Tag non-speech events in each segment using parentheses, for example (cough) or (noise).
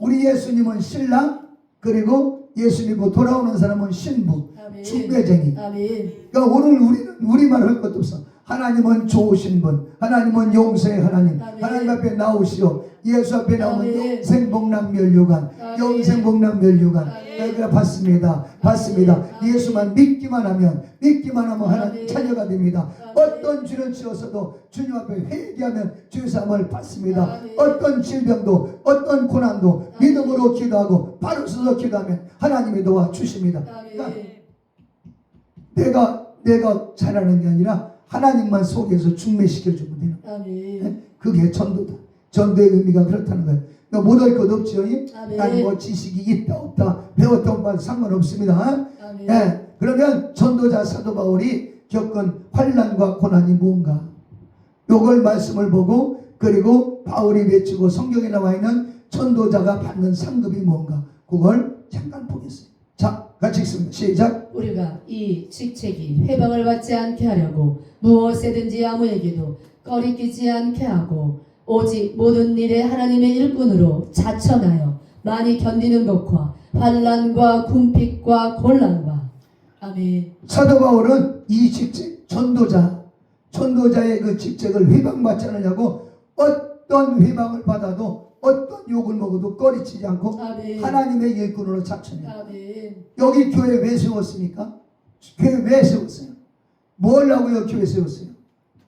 우리 예수님은 신랑 그리고 예수 믿고 돌아오는 사람은 신부 아멘. 중매쟁이 아멘. 그러니까 오늘 우리는 우리말 할 것도 없어 하나님은 좋으신 분 하나님은 용서의 하나님 아멘. 하나님 앞에 나오시오 예수 앞에 나오면. 영생복락멸류관. 영생복락멸류관. 내가 받습니다 아멘. 예수만 믿기만 하면 믿기만 하면 하나님. 자녀가 됩니다. 어떤 죄를 지어서도 주님 앞에 회개하면 죄사함을 받습니다. 어떤 질병도 어떤 고난도. 믿음으로 기도하고 바로 서서 기도하면 하나님이 도와 주십니다 그러니까 아멘. 내가 내가 잘하는 게 아니라 하나님만 속에서 중매시켜 주면 되는 아멘. 거예요. 그게 전도다. 전도의 의미가 그렇다는 거예요. 그러니까 못할 것. 아멘. 난뭐 지식이 있다 없다 배웠다 없다 상관없습니다. 아멘. 예. 그러면 전도자 사도 바울이 겪은 환란과 고난이 뭔가 요걸 말씀을 보고 그리고 바울이 외치고 성경에 나와 있는 전도자가 받는 상급이 뭔가 그걸 잠깐 보겠습니다. 자, 같이 읽습니다. 시작. 우리가 이 직책이 회방을 받지 않게 하려고 무엇에든지 아무에게도 꺼리끼지 않게 하고 오직 모든 일에 하나님의 일꾼으로 자천하여 많이 견디는 것과 환란과 궁핍과 곤란과 아멘 사도 바울은 이 직책 전도자 전도자의 그 직책을 회방받지 않으려고 어떤 회방을 받아도 어떤 욕을 먹어도 꺼리치지 않고 아멘 하나님의 일꾼으로. 아멘 여기 교회 왜 세웠습니까? 교회 왜 세웠어요? 뭘 하고요 교회 세웠어요?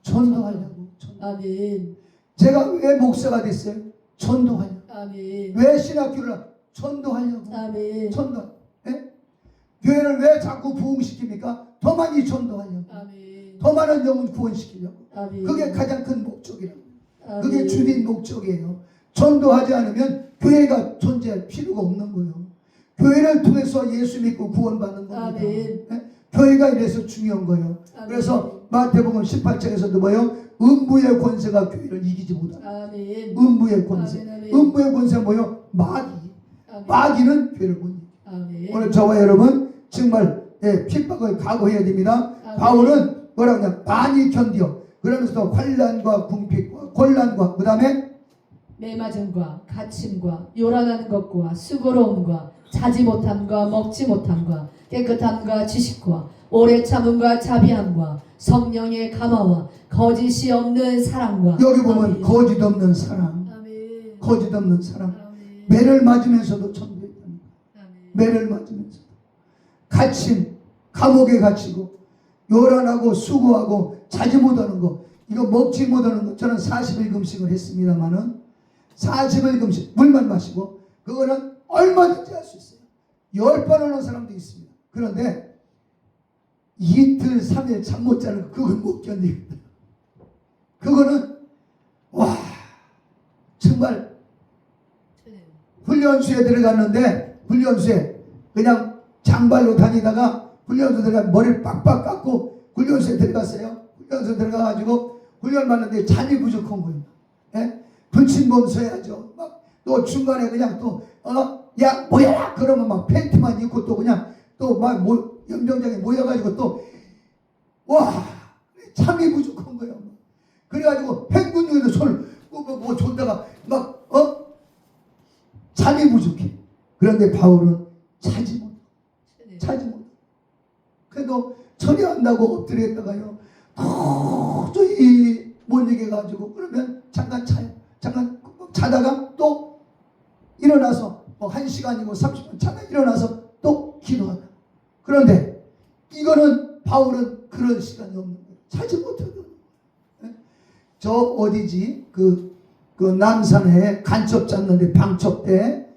전도하려고. 전도. 아멘 제가 왜 목사가 됐어요? 전도하려고. 아멘 왜 신학교를 하- 전도하려고. 아멘 전도. 예? 교회를 왜 자꾸 부흥시킵니까? 더 많이 전도하려고. 아멘 더 많은 영혼 구원시키려고. 아멘 그게 가장 큰 목적이라고. 아멘. 그게 주된 목적이에요. 전도하지 않으면 교회가 존재할 필요가 없는 거예요. 교회를 통해서 예수 믿고 구원받는 겁니다. 아멘. 예? 교회가 이래서 중요한 거예요. 아멘. 그래서 마태복음 18장에서도 뭐예요? 음부의 권세가 교회를 이기지 못한다. 아멘 음부의 권세. 아멘, 아멘. 음부의 권세가 뭐예요? 마귀. 아멘 마귀는 교회를 못 이겨. 아멘 오늘 저와 여러분 정말 예, 핍박을 각오해야 됩니다. 아멘. 바울은 뭐라고 하냐? 많이 견뎌. 그러면서 환란과 궁핍과 곤란과 그 다음에 매맞음과 갇힘과 요란하는 것과 수고로움과 자지 못함과 먹지 못함과 깨끗함과 지식과 오래 참음과 자비함과 성령의 감화와 거짓이 없는 사랑과 여기 보면 아멘. 거짓 없는 사랑, 아멘 거짓 없는 사랑. 아멘 매를 맞으면서도 전도했다는 거예요. 아멘 매를 맞으면서 갇힘, 감옥에 갇히고 요란하고 수고하고 자지 못하는 거 이거 먹지 못하는 거 저는 40일 금식을 했습니다마는 40일 금식 물만 마시고 그거는 얼마든지 할 수 있어요. 열 번 하는 사람도 있습니다. 그런데 이틀, 삼일 잠 못 자는 거 그건 못 견디겠다. 그거는 와 정말 훈련소에 들어갔는데 훈련소에 그냥 장발로 다니다가 훈련소 들어가 머리를 빡빡 깎고 훈련소에 들어갔어요. 훈련소 들어가가지고 훈련 받는데 잠이 부족한 거예요. 예? 불침범 서야죠. 막 또 중간에 그냥 또 어 야 뭐야 그러면 막 팬티만 입고 또 그냥 또막 뭐, 연병장에 모여가지고 또와 잠이 부족한 거예요. 그래가지고 행군 중에도 손을 뭐, 뭐, 뭐 줬다가 막 어? 잠이 부족해. 그런데 바울은 자지 못, 자지 못. 그래도 처리한다고 엎드렸다가요. 도저히 못 이겨가지고 그러면 잠깐 자요. 잠깐 자다가 또 일어나서 뭐한 시간이고 30분 자다 일어나서 또 기도한다. 그런데 이거는 바울은 그런 시간이 없는 거예요. 자지 못하는 거예요. 저 어디지? 그, 그 남산에 간첩 잡는데 방첩대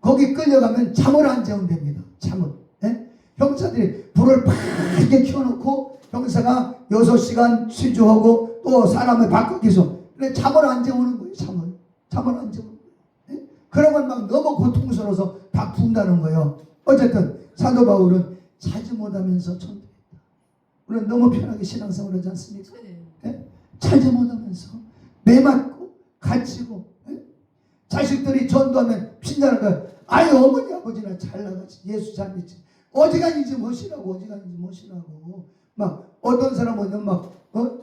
거기 끌려가면 잠을 안 재면 됩니다. 잠을. 예? 형사들이 불을 밝게 켜놓고 형사가 6시간 취조하고 또 사람을 바꾸기서 근데 잠을 안 재우는 거예요. 잠을. 잠을 안 재우는 거예요. 예? 그러면 막 너무 고통스러워서 다 푼다는 거예요. 어쨌든 사도 바울은 자지 못하면서 전도했다. 우리는 너무 편하게 신앙생활 하지 않습니까? 예? 자지 못하면서 매 맞고 갇히고 예? 자식들이 전도하면 핀다는 거야. 아유 어머니 아버지나 잘 나가지 예수 잘 믿지. 어지간히지 무엇이라고 어지간히지 무엇이라고 막 어떤 사람은 막 어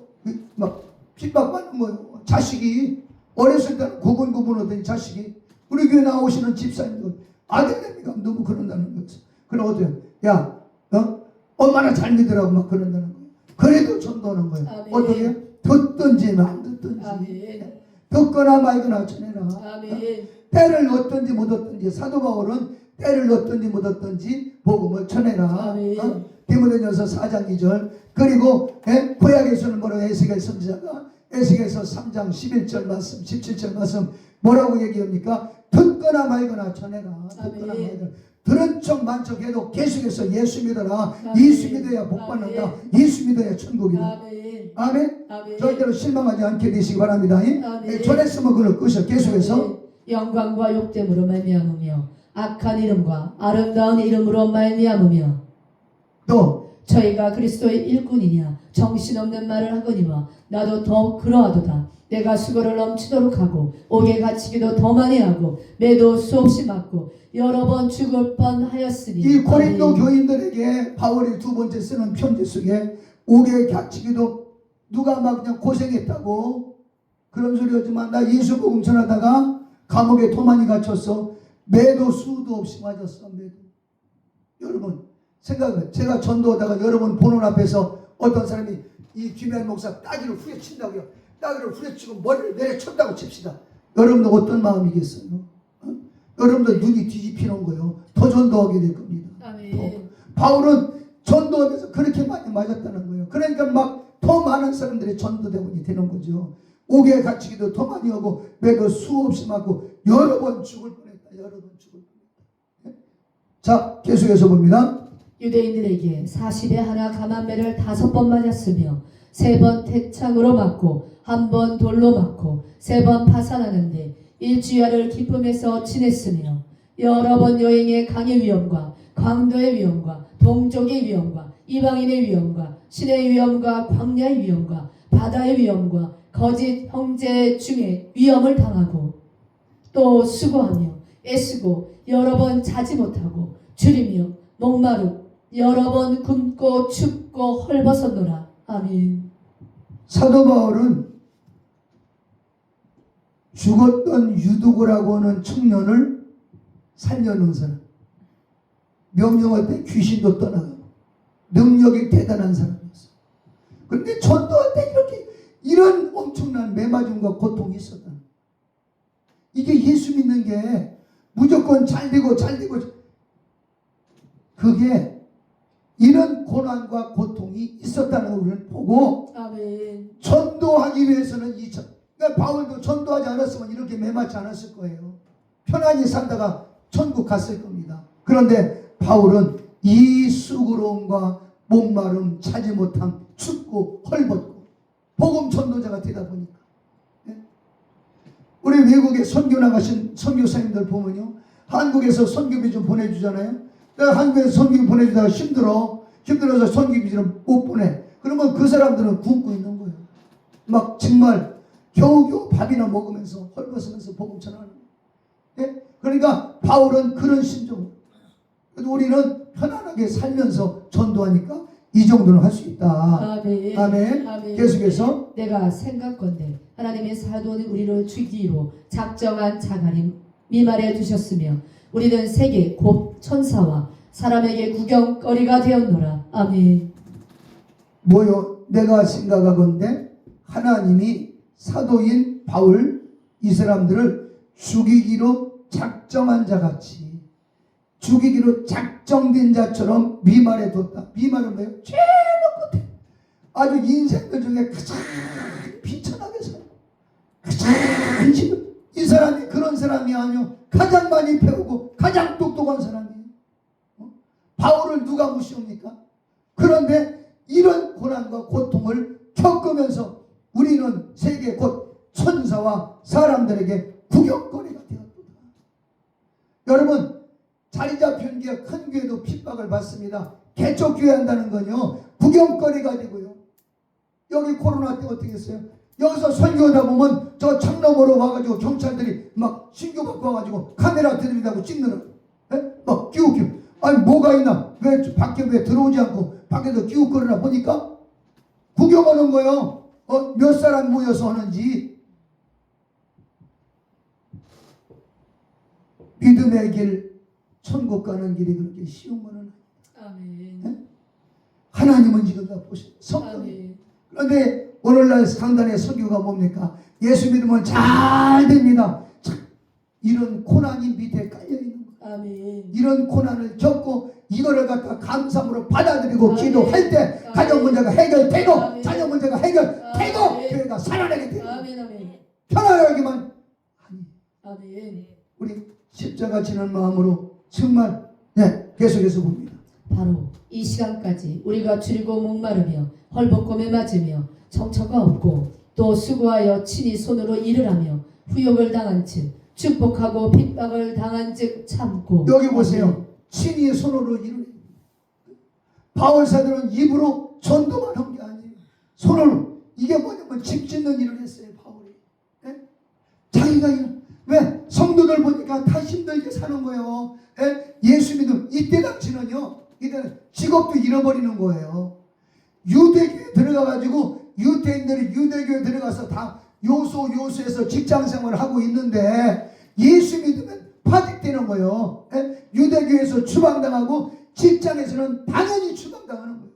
막 핍박받는 거예요. 자식이 어렸을 때는 고분고분하더니 자식이 우리 교회 나오시는 집사님들 아들내미가 너무 그런다는 거예요. 그럼 어때요? 야, 어? 얼마나 잘 믿으라고 막 그런다는 거예요. 그래도 전도하는 거예요. 아멘. 어떻게? 듣든지 안 듣든지 아멘. 듣거나 말거나 전해라. 아멘. 때를 얻든지 못 얻든지 사도 바울은 때를 얻든지 못 얻든지 복음을 전해라. 아멘. 어? 디모데전서 4장 2절 그리고 예? 구약에서는 뭐라고 에스겔 선지자가 에스겔서 3장 11절 말씀 17절 말씀 뭐라고 얘기합니까? 듣거나 말거나 전해라. 듣거나 아멘. 말거나 들은 척 만척 해도 계속해서 예수 믿어라. 아멘. 예수 믿어야 복 받는다. 예수 믿어야 천국이다. 아멘. 아멘. 아멘. 절대로 실망하지 않게 되시기 바랍니다. 예? 아멘. 전했으면 그걸 끄셔 계속해서 영광과 욕됨으로 말미암으며 악한 이름과 아름다운 이름으로 말미암으며 또 저희가 그리스도의 일꾼이냐 정신없는 말을 하거니와 나도 더 그러하도다 내가 수고를 넘치도록 하고 옥에 갇히기도 더 많이 하고 매도 수없이 맞고 여러 번 죽을 뻔하였으니 이 고린도. 교인들에게 바울이 두 번째 쓰는 편지 속에 옥에 갇히기도 누가 막 그냥 고생했다고 그런 소리 하지만 나 예수 복음 전하다가 감옥에 도만이 갇혔어 매도 수도 없이 맞았어 매도 여러분 생각해 제가 전도하다가 여러분 보는 앞에서 어떤 사람이 이 김현 목사 따기를 후려친다고요 따기를 후려치고 머리를 내려쳤다고 칩시다 여러분들 어떤 마음이겠어요 어? 여러분들 눈이 뒤집히는 거예요 더 전도하게 될 겁니다 아멘 바울은 전도하면서 그렇게 많이 맞았다는 거예요. 그러니까 막 더 많은 사람들이 전도 대원이 되는 거죠. 옥에 갇히기도 더 많이 하고 매도 수없이 맞고 여러 번 죽을 뻔했다. 여러 번 죽을 뻔했다. 자 계속해서 봅니다. 유대인들에게 40에 하나 감한매를 다섯 번 맞았으며 세 번 태창으로 맞고 한 번 돌로 맞고 세 번 파산하는데 일주야를 기쁨에서 지냈으며 여러 번 여행의 강의 위험과 광도의 위험과 동족의 위험과 이방인의 위험과 신의 위험과 광야의 위험과 바다의 위험과 거짓 형제 중에 위험을 당하고 또 수고하며 애쓰고 여러 번 자지 못하고 줄이며 목마르 여러 번 굶고 춥고 헐벗었노라 아멘 사도 바울은 죽었던 유두고라고 하는 청년을 살려놓은 사람. 명령할 때 귀신도 떠나가고 능력이 대단한 사람이었어. 그런데 전도할 때 이렇게 이런 엄청난 매맞음과 고통이 있었다. 이게 예수 믿는 게 무조건 잘 되고 잘 되고 그게 이런 고난과 고통이 있었다는 걸 우리는 보고 아멘 전도하기 위해서는 이 전, 그러니까 바울도 전도하지 않았으면 이렇게 매맞지 않았을 거예요. 편안히 살다가 천국 갔을 겁니다. 그런데 바울은 이 수고로움과 목마름, 차지 못함, 춥고 헐벗고 복음 전도자가 되다 보니까 예? 우리 외국에 선교 나가신 선교사님들 보면요 한국에서 선교비 좀 보내주잖아요. 내가 한국에서 선교비 보내주다가 힘들어 힘들어서 선교비 좀못 보내. 그러면 그 사람들은 굶고 있는 거예요. 막 정말 겨우겨우 밥이나 먹으면서 헐벗으면서 복음 전하는 거예요. 예? 그러니까 바울은 그런 심정. 그래도 우리는 편안하게 살면서 전도하니까 이 정도는 할 수 있다. 아멘 아멘. 아멘. 계속해서 내가 생각건대 하나님의 사도는 우리를 죽이기로 작정한 자가림 미말에 두셨으며 우리는 세계 곧 천사와 사람에게 구경거리가 되었노라 아멘 뭐요? 내가 생각하건대 하나님이 사도인 바울 이 사람들을 죽이기로 작정한 자 같이 죽이기로 작정된 자처럼 미말에 뒀다. 미말은 뭐예요? 제일 끝에 아주 인생들 중에 가장 비천하게 살아. 가장 이 사람이 아니요. 가장 많이 배우고 가장 똑똑한 사람이에요. 어? 바울을 누가 무시합니까? 그런데 이런 고난과 고통을 겪으면서 우리는 세계 곧 천사와 사람들에게 구경거리가 되었다. 여러분 자리 잡힌 게큰 교회도 핍박을 받습니다. 개척 교회 한다는 건요 구경거리가 되고요. 여기 코로나 때 어떻게 했어요? 여기서 설교하다 보면 저 창너머로 와가지고 경찰들이 막 신고 받고 와가지고 카메라 들이다고 찍느라 예? 막 끼우끼우 아니 뭐가 있나 왜 밖에 왜 들어오지 않고 밖에서 끼우거리나 보니까 구경하는 거요 어, 몇 사람 모여서 하는지 믿음의 길, 천국 가는 길이 그렇게 쉬운 거는 아니에요. 아멘. 하나님은 지금 다 성경. 아멘. 그런데 오늘날 강단의 설교가 뭡니까? 예수 믿으면 잘 됩니다. 참, 이런 고난이 밑에 깔려 있는. 아멘. 이런 고난을 겪고 이거를 갖다 감사함으로 받아들이고 아멘. 기도할 때 아멘. 가정 문제가 해결되고 아멘. 자녀 문제가 해결되고 아멘. 교회가 살아나게 되고 아멘. 아멘. 편안하기만 아니 아멘. 우리 십자가 지는 마음으로 정말 네 계속해서 봅니다. 바로 이 시간까지 우리가 줄이고 목마르며 헐벗고 맞으며 정처가 없고 또 수고하여 친히 손으로 일을 하며 후욕을 당한 즉 축복하고 핍박을 당한 즉 참고 여기 보세요. 친히 손으로 일을 바울 사도는 입으로 전도만 한 게 아니에요. 손으로 이게 뭐냐면 집 짓는 일을 했어요. 바울이. 예? 자기가 일- 왜 성도들 보니까 다 힘들게 사는 거예요. 예? 예수 믿음 이때 당시는요. 이때는 직업도 잃어버리는 거예요. 유대교에 들어가 가지고 유대인들이 유대교에 들어가서 다 요소 요소에서 직장 생활을 하고 있는데 예수 믿으면 파직되는 거예요. 예? 유대교에서 추방당하고 직장에서는 당연히 추방당하는 거예요.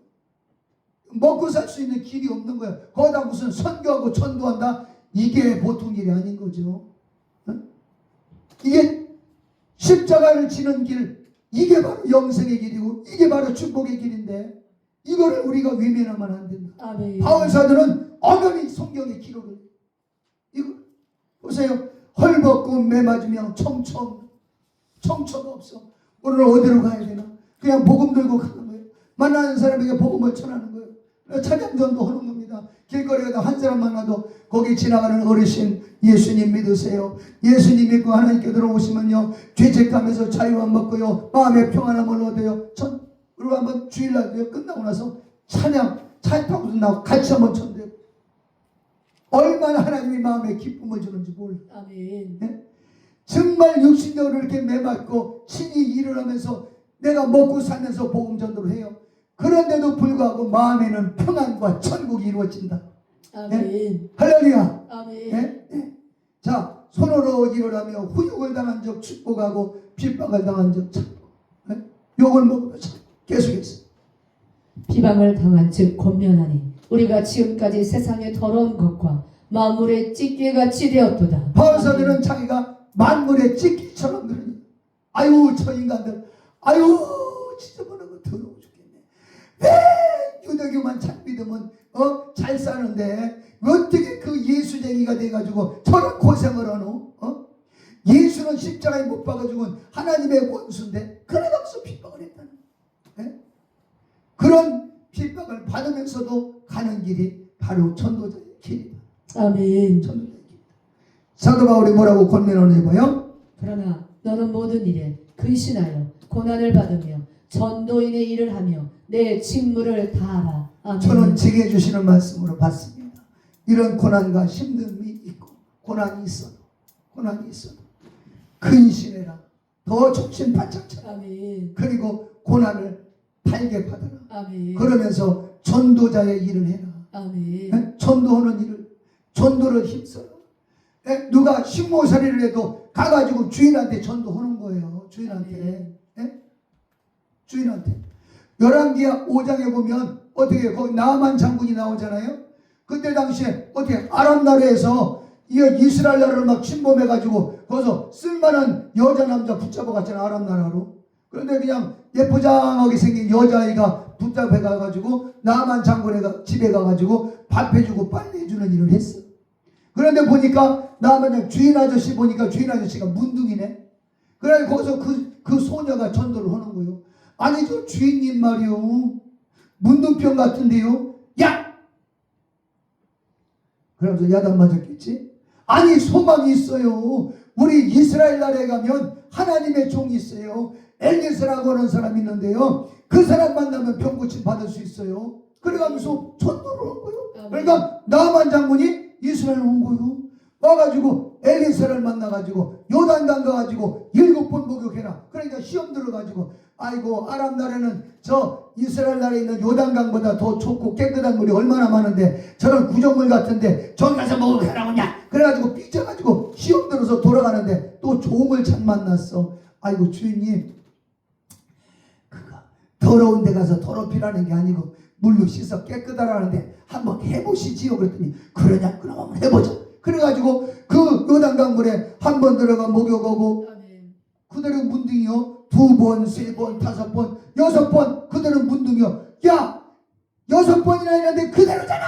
먹고 살 수 있는 길이 없는 거예요. 거기다 무슨 선교하고 전도한다? 이게 보통 일이 아닌 거죠. 어? 이게 십자가를 지는 길, 이게 바로 영생의 길이고 이게 바로 축복의 길인데 이거를 우리가 외면하면 안 된다. 아멘. 바울 사도는 엄연히 성경의 기록을 이거 보세요. 헐벗고 매맞으며 청청 청처가 없어. 오늘 어디로 가야 되나? 그냥 복음 들고 가는 거예요. 만나는 사람에게 복음을 전하는 거예요. 찬양전도 하는 겁니다. 길거리에다 한 사람 만나도 거기 지나가는 어르신 예수님 믿으세요. 예수님 믿고 하나님께 들어오시면요 죄책감에서 자유 안 먹고요 마음의 평안함을 얻어요. 전 그리고 한번 주일날 끝나고 나서 찬양 차 타고 나고 같이 한번 천대요. 얼마나 하나님이 마음에 기쁨을 주는지 몰라. 아멘. 정말 육신적으로 이렇게 매맞고 친히 일을 하면서 내가 먹고 살면서 복음 전도를 해요. 그런데도 불구하고 마음에는 평안과 천국이 이루어진다. 아멘. 할렐루야. 아멘. 예? 예. 자, 손으로 일을 하며 후욕을 당한 적 축복하고 핍박을 당한 적 참고. 예? 욕을 먹으며 참 계속해서. 비방을 당한 즉 권면하니 우리가 지금까지 세상의 더러운 것과 만물의 찢기같이 되었도다. 바울사들은 자기가 만물의 찢기처럼 그러니 아유 저 인간들 아유 지저분한 거 더러워 죽겠네 왜 유대교만 잘 믿으면 어? 잘 사는데 어떻게 그 예수쟁이가 돼가지고 저런 고생을 하노 어? 예수는 십자가에 못 박아주고 하나님의 원수인데 그러면서 핍박을 했다는 예? 그런 핍박을 받으면서도 가는 길이 바로 전도자의 길이다 아멘. 전도자의 길이다 사도 바울이 뭐라고 권면하는 거예요? 그러나 너는 모든 일에 근신하여 고난을 받으며 전도인의 일을 하며 내 직무를 다하라. 아멘. 저는 제게 주시는 말씀으로 봤습니다. 이런 고난과 힘듦이 있고 고난이 있어도 고난이 있어도 근신해라. 더 정신 바짝 차라. 아멘. 그리고 고난을 달게 받아라. 아멘. 그러면서 전도자의 일을 해라. 아멘. 예? 전도하는 일을 전도를 힘써라. 예? 누가 식모살이를 해도 가가지고 주인한테 전도하는 거예요. 주인한테. 아멘. 주인한테. 열왕기야 5장에 보면 어떻게 거기 나만 장군이 나오잖아요. 그때 당시에 어떻게 아랍 나라에서 이 이스라엘 나라를 막 침범해 가지고 거기서 쓸만한 여자 남자 붙잡아 갔잖아 아랍 나라로. 그런데 그냥 예쁘장하게 생긴 여자아이가 붙잡혀 가가지고 나만 장군의 가- 집에 가가지고 밥 해주고 빨리 해주는 일을 했어. 그런데 보니까 나만 주인 아저씨 보니까 주인 아저씨가 문둥이네. 그래 거기서 그, 그 소녀가 전도를 하는 거예요. 아니 저 주인님 말이요. 문둥병 같은데요. 야! 그러면서 야단 맞았겠지? 아니 소망이 있어요. 우리 이스라엘 나라에 가면 하나님의 종이 있어요. 엘리스라고 하는 사람이 있는데요. 그 사람 만나면 병 고침 받을 수 있어요. 그래가면서 전도를 한 거예요. 그러니까 나만 장군이 이스라엘 온 거예요. 와가지고 엘리사를 만나가지고 요단강 가가지고 일곱 번 목욕해라. 그러니까 시험 들어가지고 아이고 아랍 나라는 저 이스라엘 나라에 있는 요단강보다 더 좋고 깨끗한 물이 얼마나 많은데 저런 구정물 같은데 저기 가서 목욕해라 오냐. 그래가지고 삐져가지고 시험 들어서 돌아가는데 또 종을 잘 만났어. 아이고 주인님 더러운 데 가서 더럽히라는 게 아니고 물로 씻어 깨끗하라는데 한번 해보시지요. 그랬더니 그러냐? 그럼 한번 해보자. 그래가지고 그 요단강 물에 한 번 들어가 목욕하고 아멘. 그대로 문둥이요. 두 번, 세 번, 다섯 번, 여섯 번 그대로 문둥이요. 야! 여섯 번이나 했는데 그대로잖아!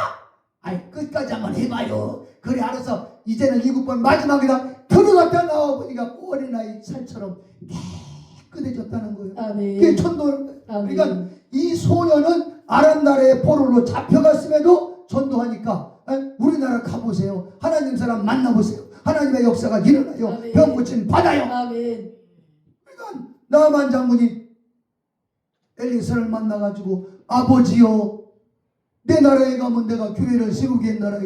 아이 끝까지 한번 해봐요. 그래 알아서 이제는 일곱 번 마지막이다. 들어갔다 나와 보니까 어린아이 살처럼 깨끗해졌다는 거예요 아멘. 그게 천도 아멘. 그러니까 이 소녀는 아람 나라의 포로로 잡혀갔음에도 전도하니까 에? 우리나라 가보세요. 하나님 사람 만나보세요. 하나님의 역사가 일어나요. 아멘. 병 고침 받아요. 아멘. 그러니까 나만 장군이 엘리사를 만나가지고 아버지요 내 나라에 가면 내가 교회를 세우겠나라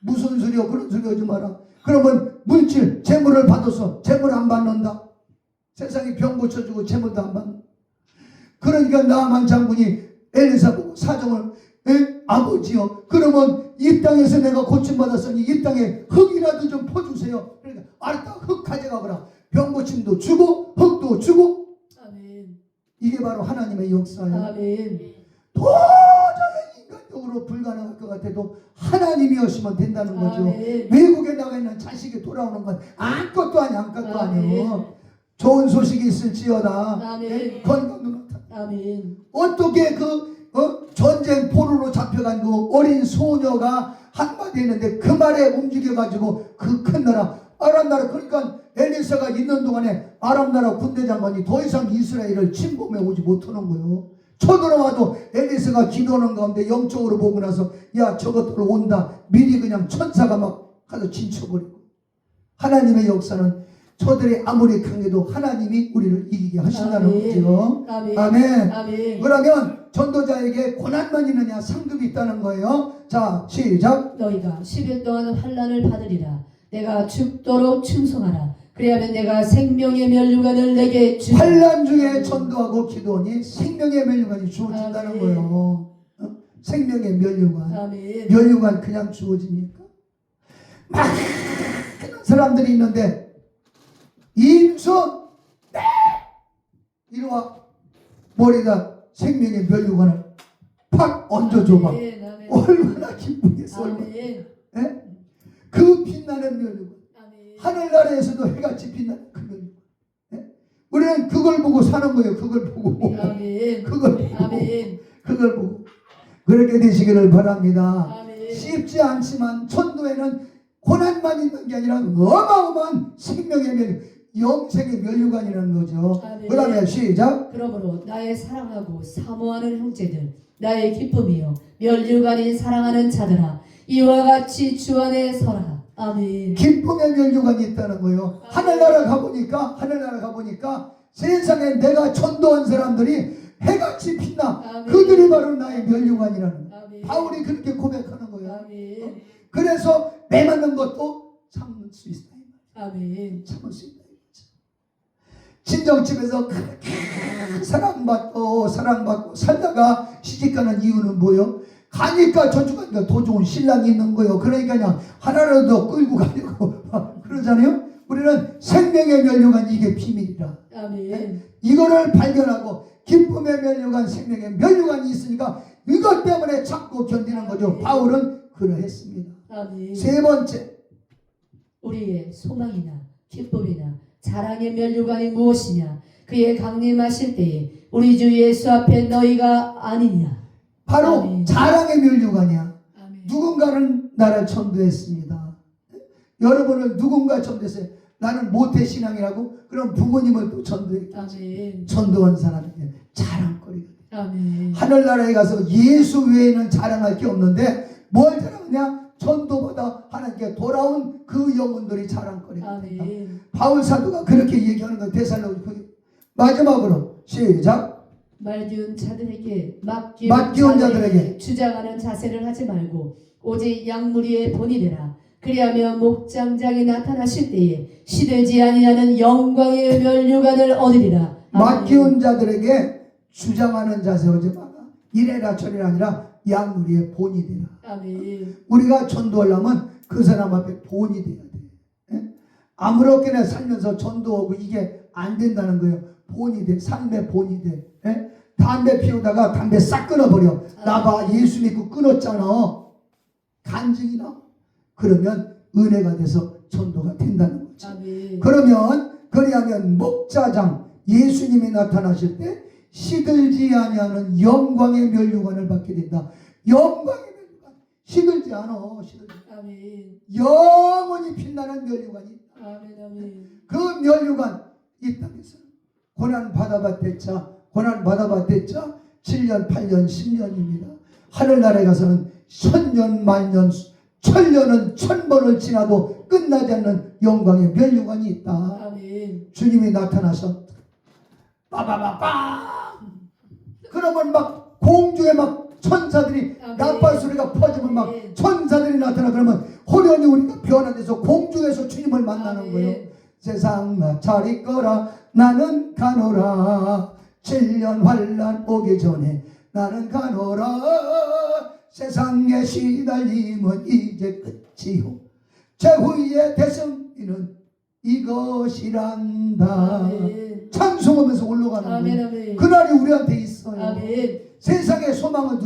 무슨 소리요 그런 소리 하지 마라 그러면 물질 재물을 받아서 재물 안 받는다 세상에 병 고쳐주고 재물도 안 받는다 그러니까 나만 장군이 엘리사 보고 사정을 에? 아버지요 그러면 이 땅에서 내가 고침받았으니 이 땅에 흙이라도 좀 퍼주세요 그러니까 알았다 흙 가져가거라 병 고침도 주고 흙도 주고 아멘. 이게 바로 하나님의 역사예요 아멘. 도저히 인간적으로 불가능할 것 같아도 하나님이었으면 된다는 거죠 아멘. 외국에 나가 있는 자식이 돌아오는 건 아무것도 아니야 아무것도. 아니에요 좋은 소식이 있을지어다 아멘. 건강 누나타 아멘. 어떻게 그 어? 전쟁 포로로 잡혀간 그 어린 소녀가 한마디 했는데 그 말에 움직여가지고 그 큰 나라 아람 나라 그러니까 엘리사가 있는 동안에 아람 나라 군대 장관이 더 이상 이스라엘을 침범해 오지 못하는 거예요. 쳐들어와도 엘리사가 기도하는 가운데 영적으로 보고 나서 야 저것들 온다 미리 그냥 천사가 막 가서 진쳐버리고 하나님의 역사는 저들이 아무리 강해도 하나님이 우리를 이기게 하신다는 아멘. 거죠. 아멘. 아멘. 아멘. 그러면 전도자에게 고난만 있느냐 상급이 있다는 거예요. 자 시작. 너희가 10일 동안 환란을 받으리라. 내가 죽도록 충성하라. 그리하면 내가 생명의 면류관을 내게 주. 환란 중에 전도하고 기도하니 생명의 면류관이 주어진다는 아멘. 거예요. 어? 생명의 면류관. 아멘. 면류관 그냥 주어집니까? 많은 사람들이 있는데 임순 네! 이리와 머리가 생명의 면류관을 팍 얹어줘봐. 아멘. 아멘. 얼마나 기쁘겠어. 아멘. 예? 그 빛나는 면류관. 아멘. 하늘나라에서도 해같이 빛나는 그 면류관. 예? 우리는 그걸 보고 사는 거예요. 그걸 보고. 아멘. 그걸 보고. 아멘. 그걸 보고. 그렇게 되시기를 바랍니다. 아멘. 쉽지 않지만 천도에는 고난만 있는 게 아니라 어마어마한 생명의 면, 영생의 면류관이라는 거죠. 아멘. 그 다음에 시작. 그러므로 나의 사랑하고 사모하는 형제들 나의 기쁨이요 멸류관이 사랑하는 자들아 이와 같이 주 안에 서라 아멘 기쁨의 면류관이 있다는 거예요. 하늘나라 가보니까 하늘나라 가보니까 세상에 내가 전도한 사람들이 해같이 빛나 아멘. 그들이 바로 나의 면류관이라는 거예요. 바울이 그렇게 고백하는 거예요. 아멘 그래서 매 맞는 것도 참을 수 있다. 아멘 참을 수 있다. 친정집에서 그렇게 사랑받고 사랑받고 살다가 시집가는 이유는 뭐요? 가니까 저쪽 가니까 더 좋은 신랑이 있는 거예요. 그러니까 그냥 하나라도 끌고 가려고 (laughs) 그러잖아요. 우리는 생명의 면류관 이게 비밀이라. 아멘 이거를 발견하고 기쁨의 면류관 생명의 면류관이 있으니까 이것 때문에 참고 견디는 거죠. 바울은 그러했습니다. 아멘 세 번째 우리의 소망이나 기쁨이나 자랑의 멸류관이 무엇이냐 그의 강림하실 때에 우리 주 예수 앞에 너희가 아니냐 바로 아멘. 자랑의 면류관이야. 아멘 누군가는 나를 전도했습니다. 여러분을 누군가 전도했어요. 나는 모태 신앙이라고 그럼 부모님을 또 전도해 아멘 전도한 사람에게 자랑거리가 돼. 아멘 하늘나라에 가서 예수 외에는 자랑할 게 없는데 뭘 자랑하냐? 전도보다 하나님께 돌아온 그 영혼들이 자랑거리가 된다. 바울 사도가 그렇게 얘기하는 건 데살로니가 마지막으로 시작. 말기운 자들에게 맡기운, 맡기운 자들에게 주장하는 자세를 하지 말고 오직 양무리의 본이 되라 그리하면 목장장이 나타나실 때에 시들지 아니하는 영광의 면류관을 얻으리라. 맡기운 자들에게 주장하는 자세 하지 마라. 이래라 저래라 아니라 양우리의 본이 되라. 아멘 우리가 전도하려면 그 사람 앞에 본이 돼야 돼. 예? 아무렇게나 살면서 전도하고 이게 안 된다는 거예요. 본이 돼. 삶의 본이 돼. 예? 담배 피우다가 담배 싹 끊어버려. 나 봐 예수 믿고 끊었잖아. 간증이 나. 그러면 은혜가 돼서 전도가 된다는 거지. 아멘. 그러면 그리하면 목자장 예수님이 나타나실 때 시들지 아니하는 영광의 멸류관을 받게 된다. 영광의 시들지 않아. 시들지. 아멘. 영원히 빛나는 멸류관이 있다. 아멘. 아멘. 그 멸류관 이 땅에서 고난 받아봤댔자 고난 받아봤댔자 7년 8년 10년입니다. 하늘나라에 가서는 천년 만년 천년은 천번을 지나도 끝나지 않는 영광의 멸류관이 있다. 아멘. 주님이 나타나서 빠바바빵 그러면 막 공중에 막 천사들이 아멘. 나팔 소리가 퍼지면 막 아멘. 천사들이 나타나 그러면 호련히 우리가 변화돼서 공중에서 주님을 만나는 아멘. 거예요. 세상 나 차릴 거라 나는 가노라 7년 환란 오기 전에 나는 가노라 세상의 시달림은 이제 끝이요 최후의 대승리는 이것이란다. 찬송하면서 올라가는. 거예요. 그날이 우리한테 있어요. 세상의 소망은